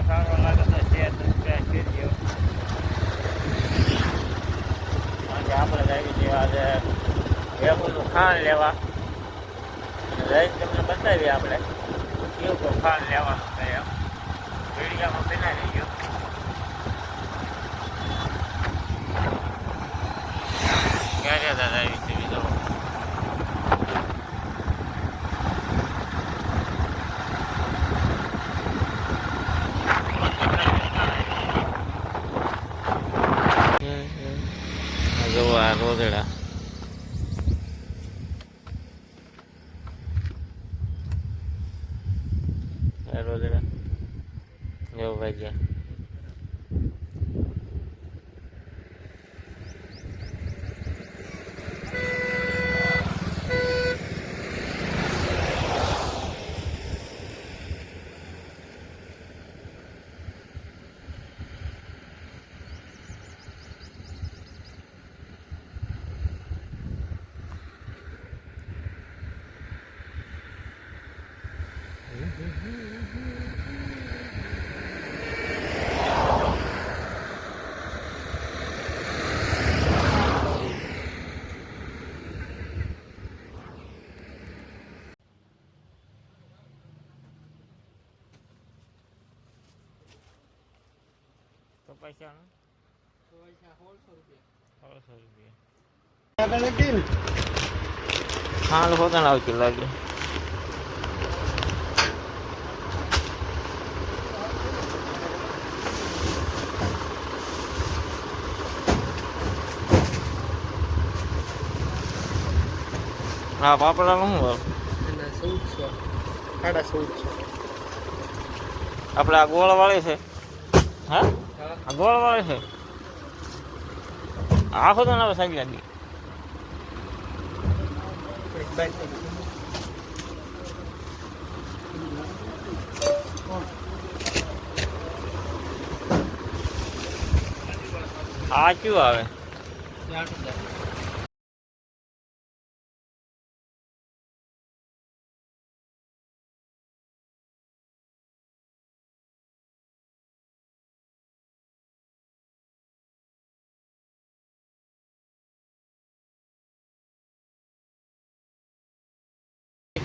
Video સારો લાગે share subscribe કરજો આપણે આવી છીએ આજે ભેગુંનું ખાણ લેવા. લઈ તમને બતાવીએ આપણે કેવું ખાણ લેવાનું છે એમ આ રોદડા રોદડા જેવું ભાઈ ગયા. તો પૈસા સોળસો રૂપિયા હાલ હોતા આવતી લાગે હા પાપડાનું શું ભાવ એના ચૌદસો સાડા ચૌદસો આપણે આ ગોળ વાળી છે? હા? આ ગોળ વાળી છે આખો તો ના સાંગી લાગી આ કયું આવે?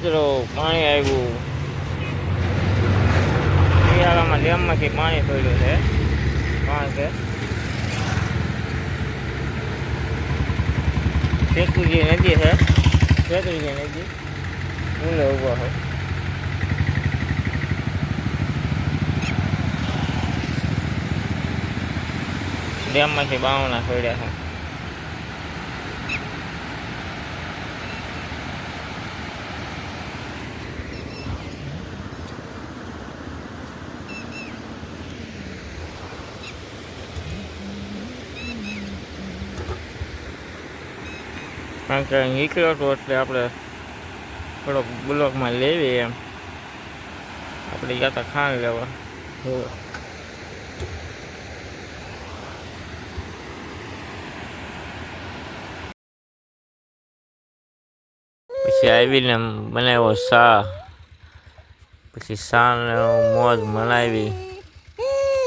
આઠ હજાર મિત્રો પાણી આવ્યું શિયાળામાં ડેમમાંથી પાણી પડ્યું છે કારણ કે શેતુજી નદી છે શેતુજી નદી પુલે ઉભો છે ડેમમાંથી બાવણા પડ્યા છે કારણ કે નીકળ્યો હતો એટલે આપણે થોડોક બ્લોકમાં લેવી એમ. આપણે ગયા હતા ખાંડ લેવા. પછી આવીને બનાવ્યો શા પછી શાને મોજ મનાવી.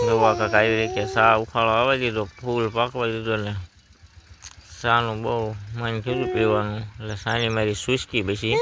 નવા કાંક આવી કે શા ઉખાડો આવવા દીધો ફૂલ પાકવા દીધો ને. શાનું બહુ મન થયું પીવાનું. એટલે સાની મારી સુસ્કી પછી